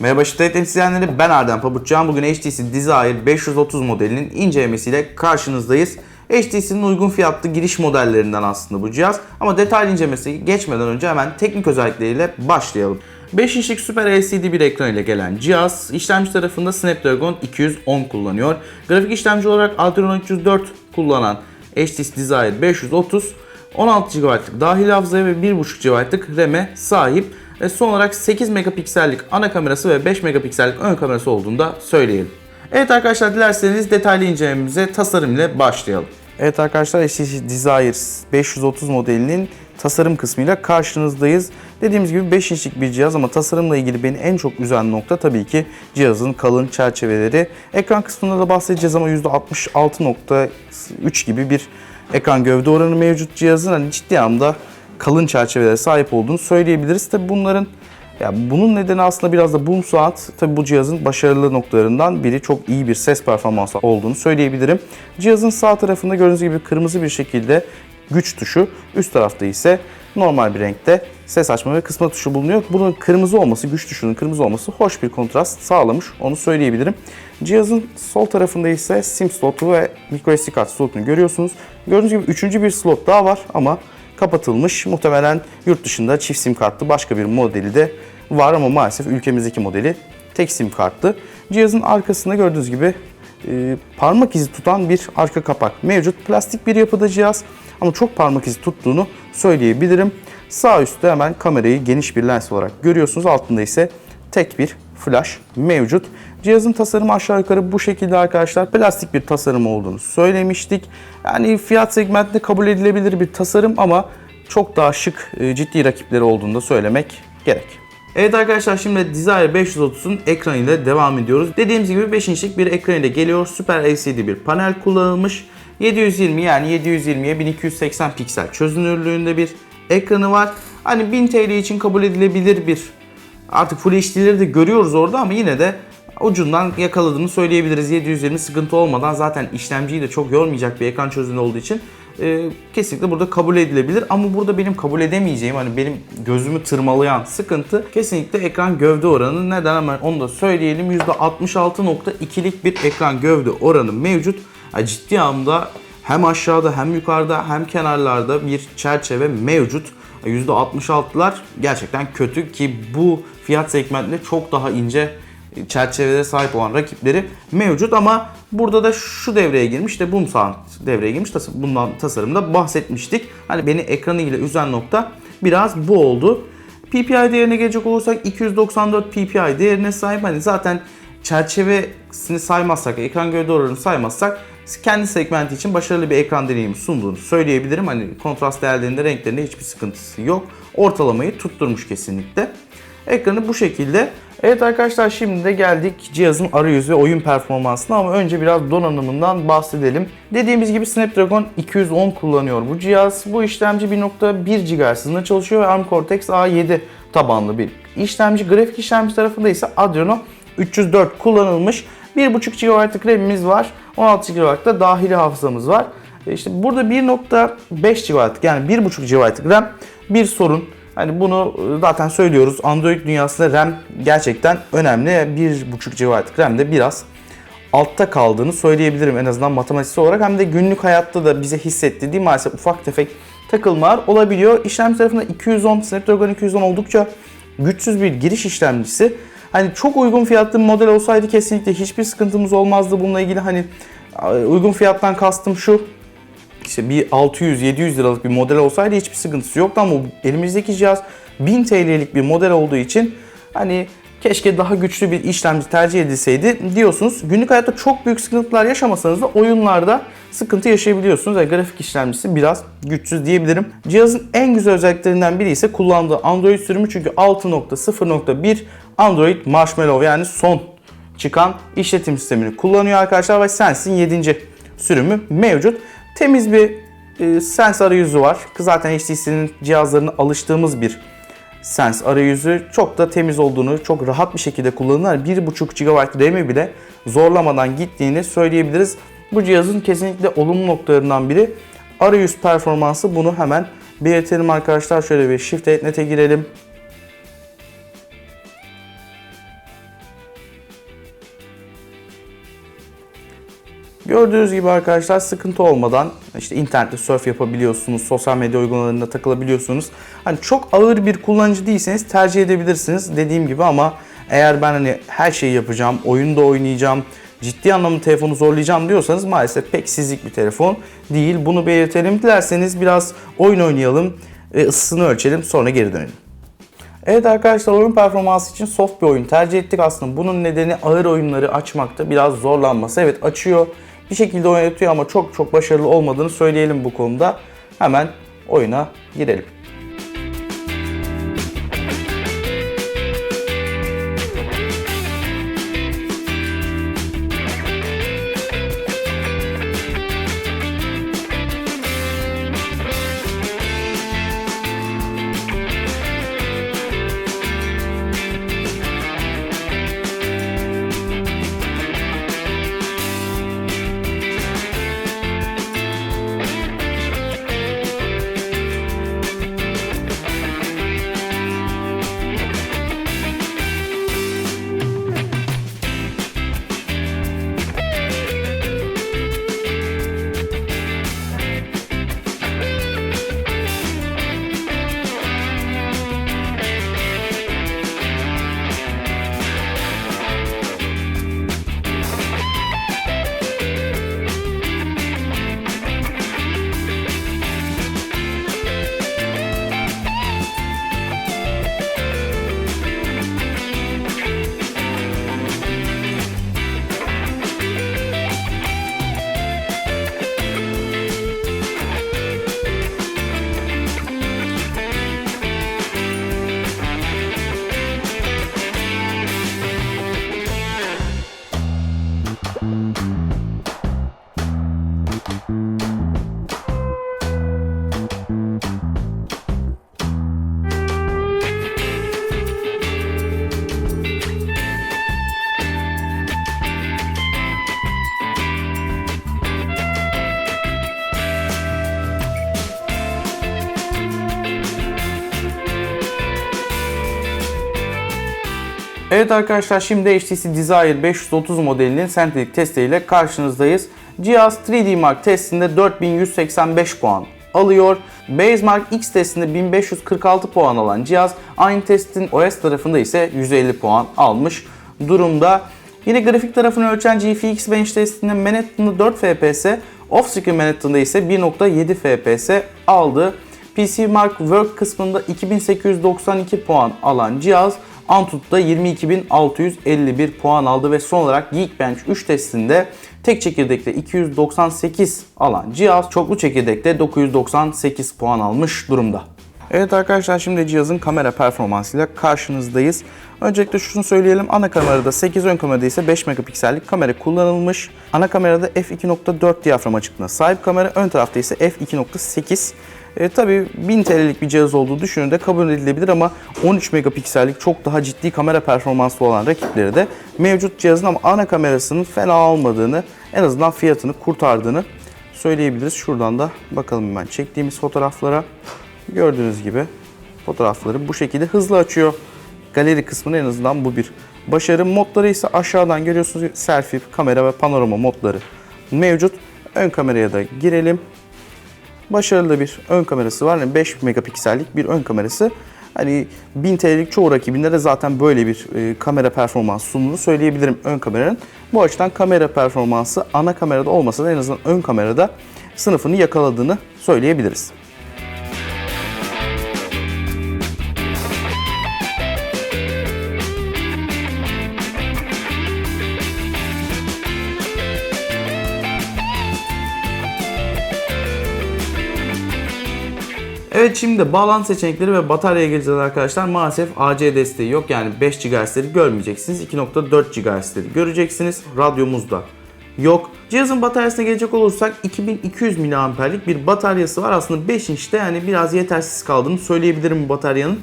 Merhaba şiddet temsilcileri ben Erdem Pabuçcan. Bugün HTC Desire 530 modelinin incelemesiyle karşınızdayız. HTC'nin uygun fiyatlı giriş modellerinden aslında bu cihaz. Ama detaylı incelemesi geçmeden önce hemen teknik özellikleriyle başlayalım. 5 inçlik Super LCD bir ekran ile gelen cihaz işlemci tarafında Snapdragon 210 kullanıyor. Grafik işlemci olarak Adreno 304 kullanan HTC Desire 530 16 GB'lık dahil hafızaya ve 1.5 GB'lık RAM'e sahip. Ve son olarak 8 megapiksellik ana kamerası ve 5 megapiksellik ön kamerası olduğunu da söyleyelim. Evet arkadaşlar dilerseniz detaylı incelememize tasarım ile başlayalım. Evet arkadaşlar HTC Desire 530 modelinin tasarım kısmıyla karşınızdayız. Dediğimiz gibi 5 inçlik bir cihaz ama tasarımla ilgili beni en çok üzen nokta tabii ki cihazın kalın çerçeveleri. Ekran kısmında da bahsedeceğiz ama %66.3 gibi bir ekran gövde oranı mevcut cihazın. Hani ciddi anlamda kalın çerçevelere sahip olduğunu söyleyebiliriz. Tabi bunların ya bunun nedeni aslında biraz da boom saat. Tabi bu cihazın başarılı noktalarından biri çok iyi bir ses performansı olduğunu söyleyebilirim. Cihazın sağ tarafında gördüğünüz gibi kırmızı bir şekilde güç tuşu, üst tarafta ise normal bir renkte ses açma ve kısma tuşu bulunuyor. Bunun kırmızı olması, güç tuşunun kırmızı olması hoş bir kontrast sağlamış. Onu söyleyebilirim. Cihazın sol tarafında ise SIM slotu ve microSD kart slotunu görüyorsunuz. Gördüğünüz gibi üçüncü bir slot daha var ama kapatılmış. Muhtemelen yurt dışında çift sim kartlı başka bir modeli de var ama maalesef ülkemizdeki modeli tek sim kartlı. Cihazın arkasında gördüğünüz gibi e, parmak izi tutan bir arka kapak mevcut. Plastik bir yapıda cihaz ama çok parmak izi tuttuğunu söyleyebilirim. Sağ üstte hemen kamerayı geniş bir lens olarak görüyorsunuz. Altında ise tek bir flash mevcut. Cihazın tasarımı aşağı yukarı bu şekilde arkadaşlar. Plastik bir tasarım olduğunu söylemiştik. Yani fiyat segmentinde kabul edilebilir bir tasarım ama çok daha şık, e, ciddi rakipleri olduğunu da söylemek gerek. Evet arkadaşlar şimdi Desire 530'un ekranıyla devam ediyoruz. Dediğimiz gibi 5 inçlik bir ekran ile geliyor. Super LCD bir panel kullanılmış. 720 yani 720'ye 1280 piksel çözünürlüğünde bir ekranı var. Hani 1000 TL için kabul edilebilir bir artık Full HD'leri de görüyoruz orada ama yine de ucundan yakaladığını söyleyebiliriz. 720 sıkıntı olmadan zaten işlemciyi de çok yormayacak bir ekran çözünürlüğü olduğu için e, kesinlikle burada kabul edilebilir. Ama burada benim kabul edemeyeceğim hani benim gözümü tırmalayan sıkıntı kesinlikle ekran gövde oranı. Neden hemen onu da söyleyelim. %66.2'lik bir ekran gövde oranı mevcut. Yani ciddi anlamda hem aşağıda hem yukarıda hem kenarlarda bir çerçeve mevcut. %66'lar gerçekten kötü ki bu fiyat segmentinde çok daha ince çerçevelere sahip olan rakipleri mevcut ama burada da şu devreye girmiş de Boom Sound devreye girmiş. Bundan tasarımda bahsetmiştik. Hani beni ekranı ile üzen nokta biraz bu oldu. PPI değerine gelecek olursak 294 PPI değerine sahip. Hani zaten çerçevesini saymazsak, ekran gövde oranını saymazsak kendi segmenti için başarılı bir ekran deneyimi sunduğunu söyleyebilirim. Hani kontrast değerlerinde, renklerinde hiçbir sıkıntısı yok. Ortalamayı tutturmuş kesinlikle. Ekranı bu şekilde. Evet arkadaşlar şimdi de geldik cihazın arayüz ve oyun performansına ama önce biraz donanımından bahsedelim. Dediğimiz gibi Snapdragon 210 kullanıyor bu cihaz. Bu işlemci 1.1 GHz çalışıyor ve ARM Cortex A7 tabanlı bir işlemci. Grafik işlemci tarafında ise Adreno 304 kullanılmış. 1.5 GB'lık RAM'imiz var. 16 GB'lık da dahili hafızamız var. E İşte burada 1.5 GB'lık yani 1.5 GB'lık RAM bir sorun. Hani bunu zaten söylüyoruz. Android dünyasında RAM gerçekten önemli. 1.5 GB'lık RAM de biraz altta kaldığını söyleyebilirim en azından matematiksel olarak. Hem de günlük hayatta da bize hissettirdiği maalesef ufak tefek takılmalar olabiliyor. İşlemci tarafında 210, Snapdragon 210 oldukça güçsüz bir giriş işlemcisi. Hani çok uygun fiyatlı bir model olsaydı kesinlikle hiçbir sıkıntımız olmazdı bununla ilgili. Hani uygun fiyattan kastım şu. İşte bir 600-700 liralık bir model olsaydı hiçbir sıkıntısı yoktu ama elimizdeki cihaz 1000 TL'lik bir model olduğu için hani keşke daha güçlü bir işlemci tercih edilseydi diyorsunuz. Günlük hayatta çok büyük sıkıntılar yaşamasanız da oyunlarda sıkıntı yaşayabiliyorsunuz. Yani grafik işlemcisi biraz güçsüz diyebilirim. Cihazın en güzel özelliklerinden biri ise kullandığı Android sürümü çünkü 6.0.1 Android Marshmallow yani son çıkan işletim sistemini kullanıyor arkadaşlar ve Sense'in 7. sürümü mevcut. Temiz bir e, Sense arayüzü var. Zaten HTC'nin cihazlarına alıştığımız bir Sense arayüzü çok da temiz olduğunu, çok rahat bir şekilde kullanılan 1.5 GB RAM'i bile zorlamadan gittiğini söyleyebiliriz. Bu cihazın kesinlikle olumlu noktalarından biri arayüz performansı. Bunu hemen belirtelim arkadaşlar. Şöyle bir Shift Net'e girelim. Gördüğünüz gibi arkadaşlar sıkıntı olmadan işte internette surf yapabiliyorsunuz, sosyal medya uygulamalarında takılabiliyorsunuz. Hani çok ağır bir kullanıcı değilseniz tercih edebilirsiniz dediğim gibi ama eğer ben hani her şeyi yapacağım, oyunda oynayacağım, ciddi anlamda telefonu zorlayacağım diyorsanız maalesef pek sizlik bir telefon değil. Bunu belirtelim. Dilerseniz biraz oyun oynayalım, e, ısısını ölçelim sonra geri dönelim. Evet arkadaşlar oyun performansı için soft bir oyun tercih ettik aslında. Bunun nedeni ağır oyunları açmakta biraz zorlanması. Evet açıyor bir şekilde oynatıyor ama çok çok başarılı olmadığını söyleyelim bu konuda. Hemen oyuna girelim. Evet arkadaşlar şimdi HTC Desire 530 modelinin sentetik testiyle karşınızdayız. Cihaz 3D Mark testinde 4185 puan alıyor. Basemark X testinde 1546 puan alan cihaz aynı testin OS tarafında ise 150 puan almış durumda. Yine grafik tarafını ölçen GeForce Bench testinde Manhattan'da 4 FPS, off-screen Manhattan'da ise 1.7 FPS aldı. PC Mark Work kısmında 2892 puan alan cihaz Antutu'da 22.651 puan aldı ve son olarak Geekbench 3 testinde tek çekirdekte 298 alan cihaz çoklu çekirdekte 998 puan almış durumda. Evet arkadaşlar şimdi cihazın kamera performansıyla karşınızdayız. Öncelikle şunu söyleyelim. Ana kamerada 8, ön kamerada ise 5 megapiksellik kamera kullanılmış. Ana kamerada f2.4 diyafram açıklığına sahip kamera, ön tarafta ise f2.8. E, tabii 1000 TL'lik bir cihaz olduğu düşününde kabul edilebilir ama 13 megapiksellik çok daha ciddi kamera performansı olan rakipleri de mevcut cihazın ama ana kamerasının fena olmadığını, en azından fiyatını kurtardığını söyleyebiliriz. Şuradan da bakalım hemen çektiğimiz fotoğraflara. Gördüğünüz gibi fotoğrafları bu şekilde hızlı açıyor. Galeri kısmını en azından bu bir başarı. Modları ise aşağıdan görüyorsunuz selfie, kamera ve panorama modları mevcut. Ön kameraya da girelim. Başarılı bir ön kamerası var. Yani 5 megapiksellik bir ön kamerası. Hani 1000 TL'lik çoğu rakibinde de zaten böyle bir e, kamera performansı sunduğunu söyleyebilirim ön kameranın. Bu açıdan kamera performansı ana kamerada olmasa da en azından ön kamerada sınıfını yakaladığını söyleyebiliriz. Evet şimdi bağlantı seçenekleri ve bataryaya geleceğiz arkadaşlar. Maalesef AC desteği yok. Yani 5 GHz'leri görmeyeceksiniz. 2.4 GHz'leri göreceksiniz. Radyomuz da yok. Cihazın bataryasına gelecek olursak 2200 mAh'lik bir bataryası var. Aslında 5 inçte yani biraz yetersiz kaldığını söyleyebilirim bu bataryanın.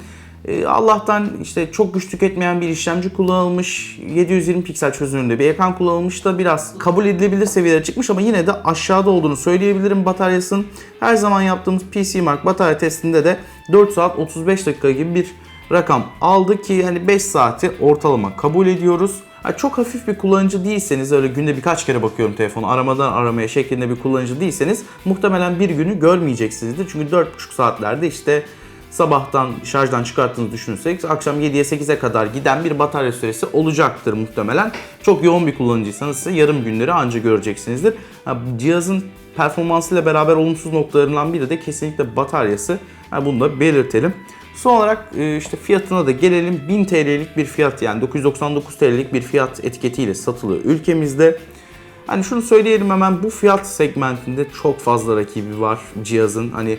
Ee, Allah'tan işte çok güç tüketmeyen bir işlemci kullanılmış. 720 piksel çözünürlüğünde bir ekran kullanılmış da biraz kabul edilebilir seviyelere çıkmış ama yine de aşağıda olduğunu söyleyebilirim bataryasının. Her zaman yaptığımız PC Mark batarya testinde de 4 saat 35 dakika gibi bir rakam aldı ki hani 5 saati ortalama kabul ediyoruz. Ha, çok hafif bir kullanıcı değilseniz öyle günde birkaç kere bakıyorum telefonu aramadan aramaya şeklinde bir kullanıcı değilseniz muhtemelen bir günü görmeyeceksinizdir. Çünkü 4,5 saatlerde işte sabahtan şarjdan çıkarttığınızı düşünürsek akşam 7'ye 8'e kadar giden bir batarya süresi olacaktır muhtemelen. Çok yoğun bir kullanıcıysanız ise yarım günleri anca göreceksinizdir. Ha, cihazın performansıyla beraber olumsuz noktalarından biri de kesinlikle bataryası. Bunu da belirtelim. Son olarak e, işte fiyatına da gelelim. 1000 TL'lik bir fiyat yani 999 TL'lik bir fiyat etiketiyle satılıyor ülkemizde. Hani şunu söyleyelim hemen bu fiyat segmentinde çok fazla rakibi var cihazın. Hani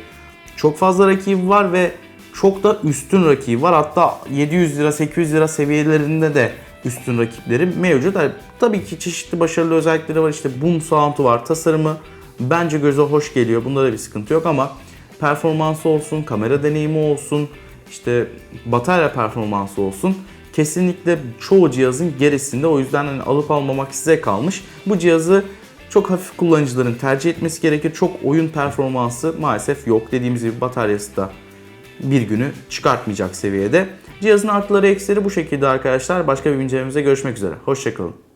çok fazla rakibi var ve çok da üstün rakibi var. Hatta 700 lira 800 lira seviyelerinde de üstün rakipleri mevcut. Yani tabii ki çeşitli başarılı özellikleri var. İşte boom sound'u var. Tasarımı bence göze hoş geliyor. Bunda da bir sıkıntı yok ama performansı olsun, kamera deneyimi olsun, işte batarya performansı olsun. Kesinlikle çoğu cihazın gerisinde. O yüzden hani alıp almamak size kalmış. Bu cihazı çok hafif kullanıcıların tercih etmesi gerekir. Çok oyun performansı maalesef yok. Dediğimiz gibi bataryası da bir günü çıkartmayacak seviyede. Cihazın artıları eksileri bu şekilde arkadaşlar. Başka bir incelememize görüşmek üzere. Hoşçakalın.